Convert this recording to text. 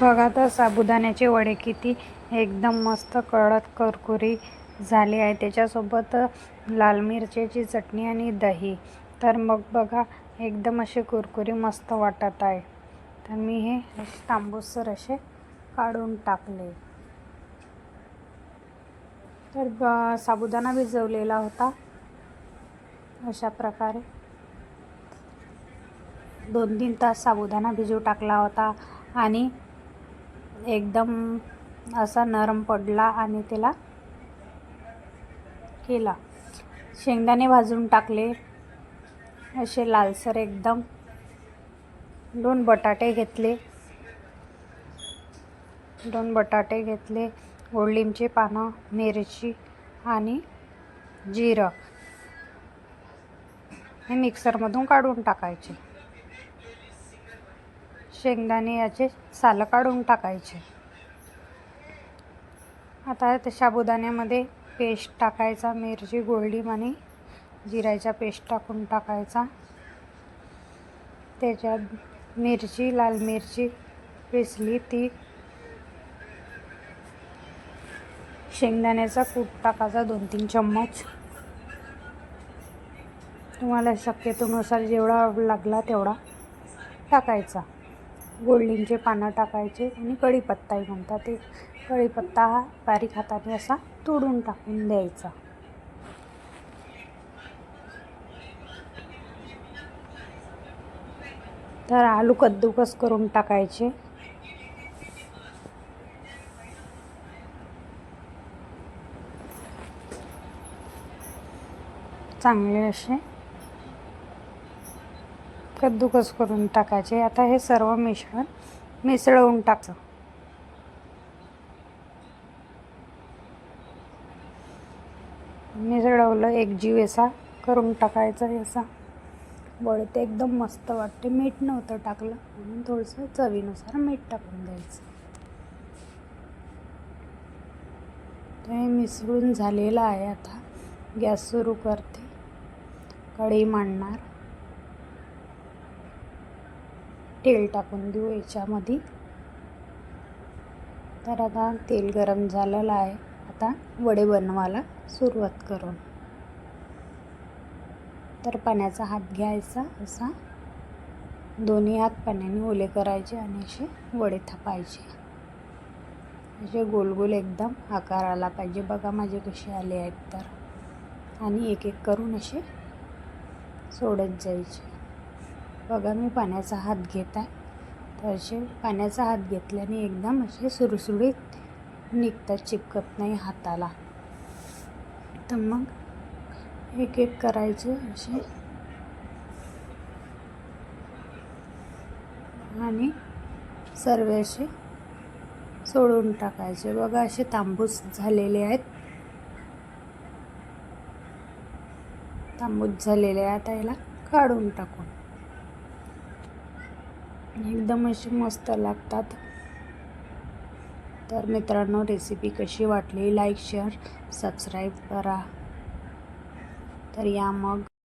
बघा तर साबुदाण्याचे वडे किती एकदम मस्त कळत करकुरी झाले आहे. त्याच्यासोबत लाल मिरच्याची चटणी आणि दही. तर मग बघा एकदम असे कुरकुरी मस्त वाटत आहे. तर मी हे असे तांबूसर असे काढून टाकले. तर ब साबुदाणा भिजवलेला होता. अशा प्रकारे. दोन तीन तास साबुदाणा भिजू टाकला होता. आणि एकदम असा नरम पडला आणि त्याला केला. शेंगदाणे भाजून टाकले. असे लालसर एकदम दोन बटाटे घेतले. दोन बटाटे घेतले. गोडलिंबची पानं मिरची आणि जिरं हे मिक्सरमधून काढून टाकायचे. शेंगदाणे याचे सालं काढून टाकायचे. आता त्या साबुदाण्यामध्ये पेस्ट टाकायचा मिरची गोल्डी आणि जिऱ्याचा पेस्ट टाकून टाकायचा. त्याच्यात मिरची लाल मिरची पिसली ती शेंगदाण्याचा कूट टाकायचा दोन तीन चम्मच. तुम्हाला शक्यतोनुसार जेवढा लागला तेवढा टाकायचा. गोल्डिंगचे पानं टाकायचे आणि कढीपत्ताही म्हणतात ते. कढीपत्ता हा बारीक हाताने असा तोडून टाकून द्यायचा. तर आलू कद्दूकस करून टाकायचे. चांगले असे. कद्दूकस करून टाकायचे. आता हे सर्व मिश्रण मिसळवून टाकचं मिसळवलं एक जीव असा करून टाकायचा असा वळते एकदम मस्त वाटते. मीठ नव्हतं टाकलं म्हणून थोडंसं चवीनुसार मीठ टाकून द्यायचं. ते हे मिसळून झालेलं आहे आता. गॅस सुरू करते. कढई मांडणार. तेल टाकून देऊ याच्यामध्ये. तर आता तेल गरम झालेलं आहे. आता वडे बनवायला सुरुवात करून तर पाण्याचा हात घ्यायचा असा. दोन्ही हात पाण्याने ओले करायचे आणि असे वडे थापायचे. असे गोल गोल एकदम आकार आला पाहिजे. बघा माझे कसे आले आहेत तर. आणि एक एक करून असे सोडत जायचे. बघा मी पाण्याचा हात घेत आहे. तर असे पाण्याचा हात घेतल्याने एकदम असे सुरसुरीत निघतात चिपकत नाही हाताला. तर मग एक एक करायचे असे. आणि सर्व असे सोडून टाकायचे. बघा असे तांबूस झालेले आहेत. तांबूस झालेले आहे आता याला काढून टाकून. एकदम अशी मस्त लागतात. तर मित्रांनो रेसिपी कशी वाटली? लाईक शेअर सबस्क्राईब करा. तर या मग.